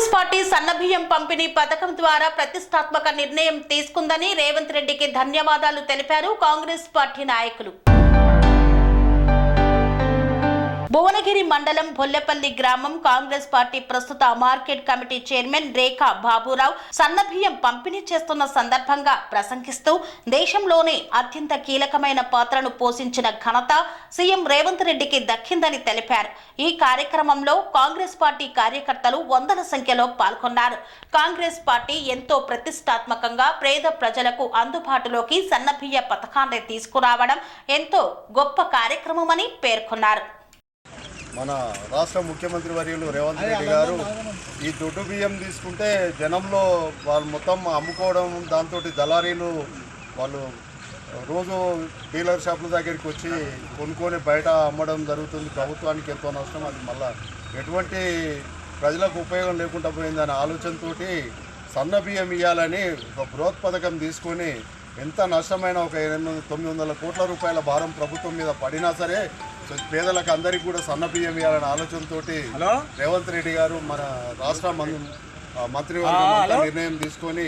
Congress party సన్నబియ్యం పంపిణీ పథకం ద్వారా ప్రతిష్టాత్మక నిర్ణయం తీసుకుందని రేవంత్ రెడ్డికి ధన్యవాదాలు తెలిపారు కాంగ్రెస్ పార్టీ నాయకులు. భువనగిరి మండలం బొల్లెపల్లి గ్రామం కాంగ్రెస్ పార్టీ ప్రస్తుత market committee chairman Rekha Baburao సన్నబియ్యం పంపిణీ చేస్తున్న సందర్భంగా ప్రసంగిస్తూ దేశంలోనే అత్యంత కీలకమైన పాత్రను పోషించిన ఘనత సీఎం రేవంత్ రెడ్డికి దక్కిందని తెలిపారు. ఈ కార్యక్రమంలో కాంగ్రెస్ పార్టీ కార్యకర్తలు వందల సంఖ్యలో పాల్గొన్నారు. కాంగ్రెస్ పార్టీ ఎంతో ప్రతిష్టాత్మకంగా పేద ప్రజలకు అందుబాటులోకి సన్నబియ్య పథకాన్ని తీసుకురావడం ఎంతో గొప్ప కార్యక్రమమని పేర్కొన్నారు. మన రాష్ట్ర ముఖ్యమంత్రి వర్యులు రేవంత్ రెడ్డి గారు ఈ దొడ్డు బియ్యం తీసుకుంటే జనంలో వాళ్ళు మొత్తం అమ్ముకోవడం దాంతో దళారీలు వాళ్ళు రోజు డీలర్ షాపుల దగ్గరికి వచ్చి కొనుక్కొని బయట అమ్మడం జరుగుతుంది. ప్రభుత్వానికి ఎంతో నష్టం. అది మళ్ళా ఎటువంటి ప్రజలకు ఉపయోగం లేకుండా పోయిందనే ఆలోచనతోటి సన్న బియ్యం ఇవ్వాలని ఒక బృహత్ పథకం తీసుకొని ఎంత నష్టమైన ఒక ఎనిమిది తొమ్మిది వందల కోట్ల రూపాయల భారం ప్రభుత్వం మీద పడినా సరే పేదలకు అందరికీ కూడా సన్న బియ్యం ఇవ్వాలనే ఆలోచనతోటి రేవంత్ రెడ్డి గారు మన రాష్ట్ర మంత్రివర్గం నిర్ణయం తీసుకొని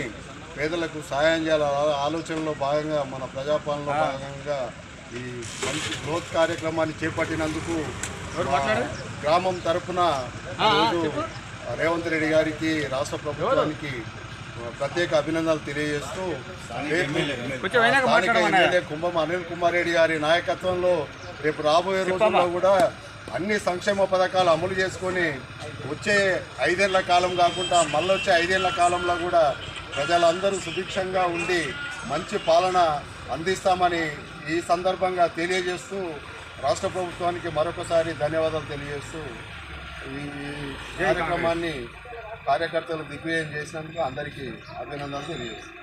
పేదలకు సహాయం చేయాల ఆలోచనలో భాగంగా మన ప్రజాపాలనలో భాగంగా ఈ మంచి గ్రోత్ కార్యక్రమాన్ని చేపట్టినందుకు గ్రామం తరపున ఈరోజు రేవంత్ రెడ్డి గారికి రాష్ట్ర ప్రభుత్వానికి ప్రత్యేక అభినందనలు తెలియజేస్తూ కుంభం అనిల్ కుమార్ రెడ్డి గారి నాయకత్వంలో రేపు రాబోయే రోజుల్లో కూడా అన్ని సంక్షేమ పథకాలు అమలు చేసుకొని వచ్చే ఐదేళ్ళ కాలం కాకుండా మళ్ళీ వచ్చే ఐదేళ్ళ కాలంలో కూడా ప్రజలందరూ సుభిక్షంగా ఉండి మంచి పాలన అందిస్తామని ఈ సందర్భంగా తెలియజేస్తూ రాష్ట్ర ప్రభుత్వానికి మరొకసారి ధన్యవాదాలు తెలియజేస్తూ ఈ కార్యక్రమాన్ని కార్యకర్తలు దిగ్విజయం చేసినందుకు అందరికీ అభినందనలు తెలియజేస్తాను